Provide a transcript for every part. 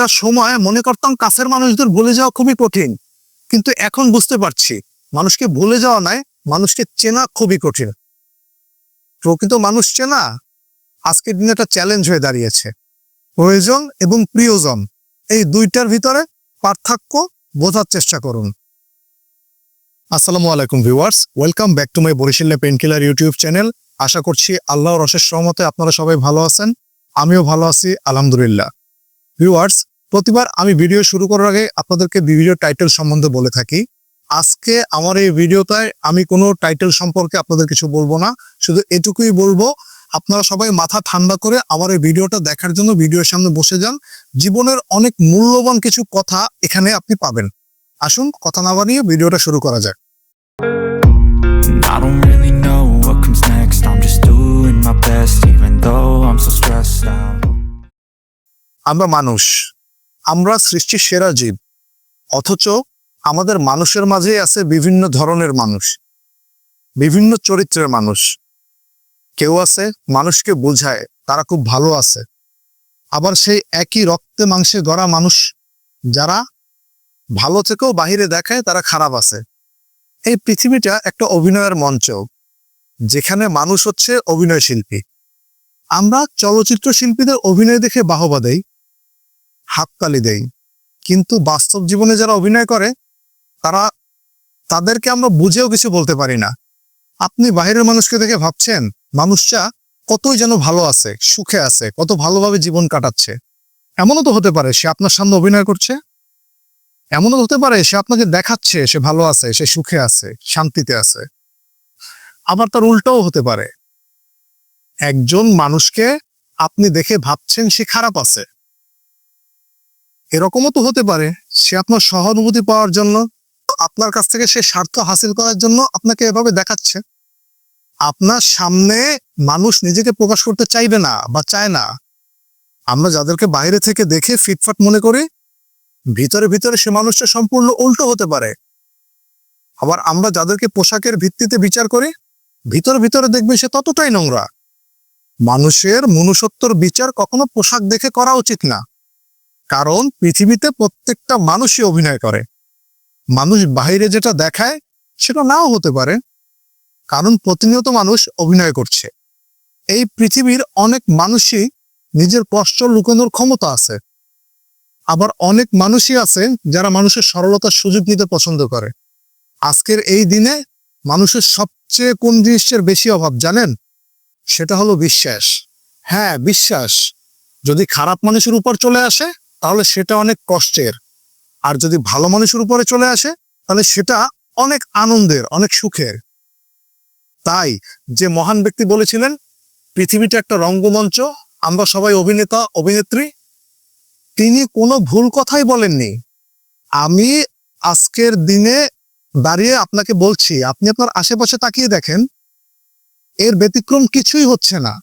একটা সময় মনে করতাম কাছের মানুষদের ভুলে যাওয়া খুবই কঠিন। কিন্তু এখন বুঝতে পারছি, মানুষকে ভুলে যাওয়া নয়, মানুষকে চেনা খুবই কঠিন। প্রকৃত মানুষ চেনা, আজকের দিনে একটা চ্যালেঞ্জ হয়ে দাঁড়িয়েছে। প্রয়োজন এবং প্রিয়জন, এই দুইটার ভিতরে পার্থক্য বোঝার চেষ্টা করুন। আসসালামু আলাইকুম viewers welcome back to my বরিশাল্লা painkiller YouTube channel আশা করছি আল্লাহর অশেষ সহমতে আপনারা সবাই ভালো আছেন, আমিও ভালো আছি, আলহামদুলিল্লাহ। ভিউয়ার্স প্রতিবার আমি ভিডিও শুরু করার আগে আপনাদেরকে ভিডিও টাইটেল সম্বন্ধে বলে থাকি। আজকে আমার এই ভিডিওটায় আমি কোনো টাইটেল সম্পর্কে আপনাদের কিছু বলব না শুধু এটুকুই বলব আপনারা সবাই মাথা ঠান্ডা করে আমার এই ভিডিওটা দেখার জন্য ভিডিওর সামনে বসে যান। জীবনের অনেক মূল্যবান কিছু কথা এখানে আপনি পাবেন। আসুন কথা না বানিয়ে ভিডিওটা শুরু করা যাক। আমরা মানুষ আমরা সৃষ্টির সেরা জীব। অথচ আমাদের মানুষের মাঝে আছে বিভিন্ন ধরনের মানুষ, বিভিন্ন চরিত্রের মানুষ। কেউ আছে মানুষকে বোঝায়, তারা খুব ভালো আছে। আবার সেই একই রক্তে মাংসে গড়া মানুষ, যারা ভালো থেকেও বাহিরে দেখায় তারা খারাপ আছে। এই পৃথিবীটা একটা অভিনয়ের মঞ্চ, যেখানে মানুষ হচ্ছে অভিনয় শিল্পী আমরা চলচ্চিত্র শিল্পীদের অভিনয় দেখে বাহবা দেই হাততালি দেই কিন্তু বাস্তব জীবনে যারা অভিনয় করে, তারা, তাদেরকে আমরা বুঝেও কিছু বলতে পারি না। আপনি বাইরের মানুষকে দেখে ভাবছেন, মানুষটা কতই যেন ভালো আছে, সুখে আছে, কত ভালোভাবে জীবন কাটাচ্ছে। এমনও তো হতে পারে সে আপনার সামনে অভিনয় করছে। এমনও হতে পারে সে আপনাকে দেখাচ্ছে সে ভালো আছে, সে সুখে আছে, শান্তিতে আছে। আবার তার উল্টাও হতে পারে। একজন মানুষকে আপনি দেখে ভাবছেন সে খারাপ আছে। এরকমও তো হতে পারে। সে আপনার সহানুভূতি পাওয়ার জন্য, আপনার কাছ থেকে সে স্বার্থ হাসিল করার জন্য আপনাকে এভাবে দেখাচ্ছে। আপনার সামনে মানুষ নিজেকে প্রকাশ করতে চাইবে না বা চায় না। আমরা যাদেরকে বাইরে থেকে দেখে ফিটফাট মনে করি, ভিতরে ভিতরে সে মানুষটা সম্পূর্ণ উল্টো হতে পারে। আবার আমরা যাদেরকে পোশাকের ভিত্তিতে বিচার করি, ভিতরে ভিতরে দেখবে সে ততটাই নোংরা। মানুষের মনুষ্যত্বর বিচার কখনো পোশাক দেখে করা উচিত না। কারণ পৃথিবীতে প্রত্যেকটা মানুষই অভিনয় করে। মানুষ বাইরে যেটা দেখায়, সেটা নাও হতে পারে, কারণ প্রতিনিয়ত মানুষ অভিনয় করছে। এই পৃথিবীর অনেক মানুষই নিজের কষ্ট লুকানোর ক্ষমতা আছে। আবার অনেক মানুষই আছে যারা মানুষের সরলতার সুযোগ নিতে পছন্দ করে। আজকের এই দিনে মানুষের সবচেয়ে কোন জিনিসের বেশি অভাব জানেন? সেটা হলো বিশ্বাস। হ্যাঁ বিশ্বাস। যদি খারাপ মানুষের উপর চলে আসে তাহলে সেটা অনেক কষ্টের। আর যদি ভালো মানুষের উপরে চলে আসে, তাহলে সেটা অনেক আনন্দের, অনেক সুখের। তাই যে মহান ব্যক্তি বলেছিলেন, পৃথিবীটা একটা রঙ্গমঞ্চ, আমরা সবাই অভিনেতা, অভিনেত্রী। তিনি কোনো ভুল কথাই বলেননি। আমি আজকের দিনে দাঁড়িয়ে আপনাকে বলছি, আপনি আপনার আশেপাশে তাকিয়ে দেখেন, এর ব্যতিক্রম কিছুই হচ্ছে না।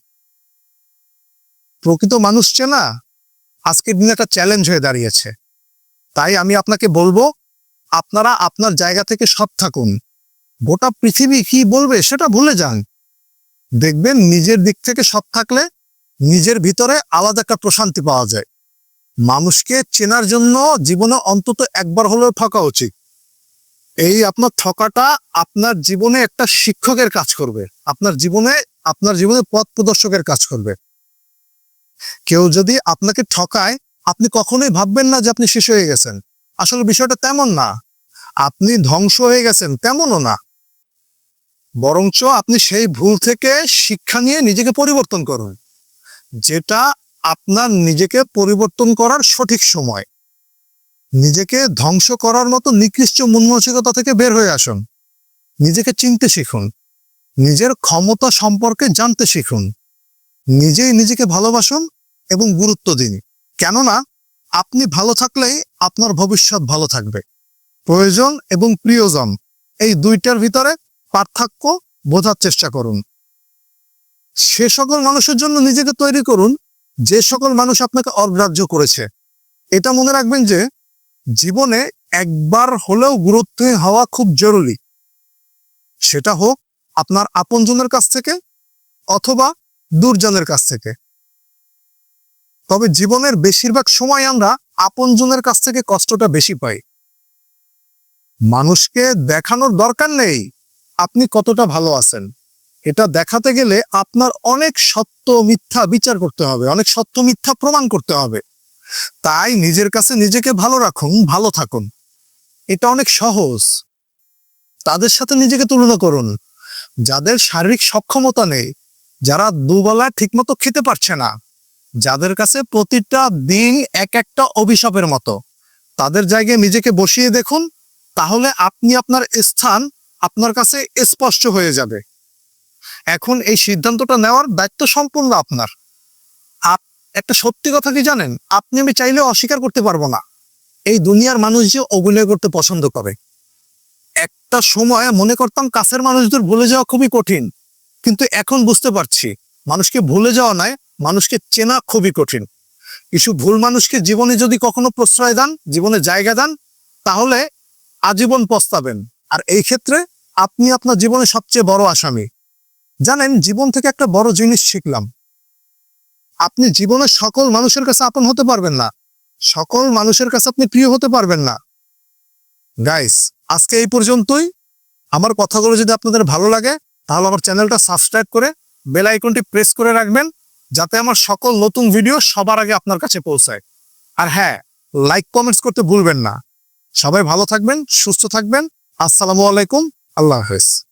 প্রকৃত মানুষ চেনা আজকের দিনে একটা চ্যালেঞ্জ হয়ে দাঁড়িয়েছে। তাই আমি আপনাকে বলব, আপনারা আপনার জায়গা থেকে সব থাকুন। গোটা পৃথিবী কি বলবে সেটা ভুলে যান। দেখবেন নিজের দিক থেকে সৎ থাকলে নিজের ভিতরে আলাদা একটা প্রশান্তি পাওয়া যায়। মানুষকে চেনার জন্য জীবনে অন্তত একবার হলেও ঠকা উচিত। এই আপনার ঠকাটা আপনার জীবনে একটা শিক্ষকের কাজ করবে। আপনার জীবনে আপনার জীবনে পথ প্রদর্শকের কাজ করবে। কেউ যদি আপনাকে ঠকায়, আপনি কখনোই ভাববেন না যে আপনি শেষ হয়ে গেছেন। আসলে বিষয়টা তেমন না। আপনি ধ্বংস হয়ে গেছেন তেমনও না। বরঞ্চ আপনি সেই ভুল থেকে শিক্ষা নিয়ে নিজেকে পরিবর্তন করুন। যেটা আপনার নিজেকে পরিবর্তন করার সঠিক সময়। নিজেকে ধ্বংস করার মতো নিকৃষ্ট মনমানসিকতা থেকে বের হয়ে আসুন। নিজেকে চিনতে শিখুন। নিজের ক্ষমতা সম্পর্কে জানতে শিখুন। নিজেই নিজেকে ভালোবাসুন এবং গুরুত্ব দিন। কেননা, আপনি ভালো থাকলেই আপনার ভবিষ্যৎ ভালো থাকবে। প্রয়োজন এবং প্রিয়জন, এই দুইটার ভিতরে পার্থক্য বোঝার চেষ্টা করুন। সে সকল মানুষের জন্য নিজেকে তৈরি করুন, যে সকল মানুষ আপনাকে অগ্রাহ্য করেছে। এটা মনে রাখবেন যে, জীবনে একবার হলেও গুরুত্ব হওয়া খুব জরুরি। সেটা হোক আপনার আপনজনের কাছ থেকে, অথবা দূরজনের কাছ থেকে। তবে জীবনের বেশিরভাগ সময় আমরা আপনজনের কাছ থেকে কষ্টটা বেশি পাই। মানুষকে দেখানোর দরকার নেই আপনি কতটা ভালো আছেন। এটা দেখাতে গেলে আপনার অনেক সত্য মিথ্যা বিচার করতে হবে, অনেক সত্য মিথ্যা প্রমাণ করতে হবে। তাই নিজের কাছে নিজেকে ভালো রাখুন, ভালো থাকুন। এটা অনেক সহজ। তাদের সাথে নিজেকে তুলনা করুন। যাদের শারীরিক সক্ষমতা নেই যারা দুবেলা ঠিকমতো খেতে পারছে না, যাদের কাছে প্রতিটা দিন এক একটা অভিশাপের মতো, তাদের জায়গায় নিজেকে বসিয়ে দেখুন, তাহলে আপনি আপনার স্থান আপনার কাছে স্পষ্ট হয়ে যাবে। এখন এই সিদ্ধান্তটা নেওয়ার দায়িত্ব সম্পূর্ণ আপনার। আপ একটা সত্যি কথা কি জানেন? আপনি আমি চাইলেও অস্বীকার করতে পারব না। এই দুনিয়ার মানুষ যে অভিনয় করতে পছন্দ করে। একটা সময় মনে করতাম কাছের মানুষদের ভুলে যাওয়া খুবই কঠিন। কিন্তু এখন বুঝতে পারছি, মানুষকে ভুলে যাওয়া নয়, মানুষকে চেনা খুবই কঠিন। কিছু ভুল মানুষকে জীবনে যদি কখনো প্রশ্রয় দেন, জীবনে জায়গা দেন, তাহলে আজীবন পস্তাবেন। আর এই ক্ষেত্রে আপনি আপনার জীবনে সবচেয়ে বড় আসামি। জানেন, জীবন থেকে একটা বড় জিনিস শিখলাম। আপনি জীবনের সকল মানুষের কাছে আপন হতে পারবেন না। সকল মানুষের কাছে আপনি প্রিয় হতে পারবেন না। গাইস আজকে এই পর্যন্তই। আমার কথাগুলো যদি আপনাদের ভালো লাগে তাহলে আমার চ্যানেলটা সাবস্ক্রাইব করে বেল আইকনটি প্রেস করে রাখবেন যাতে আমার সকল নতুন ভিডিও সবার আগে আপনার কাছে পৌঁছায়। আর হ্যাঁ লাইক কমেন্টস করতে ভুলবেন না। সবাই ভালো থাকবেন, সুস্থ থাকবেন। আসসালামু আলাইকুম, আল্লাহ হাফেজ।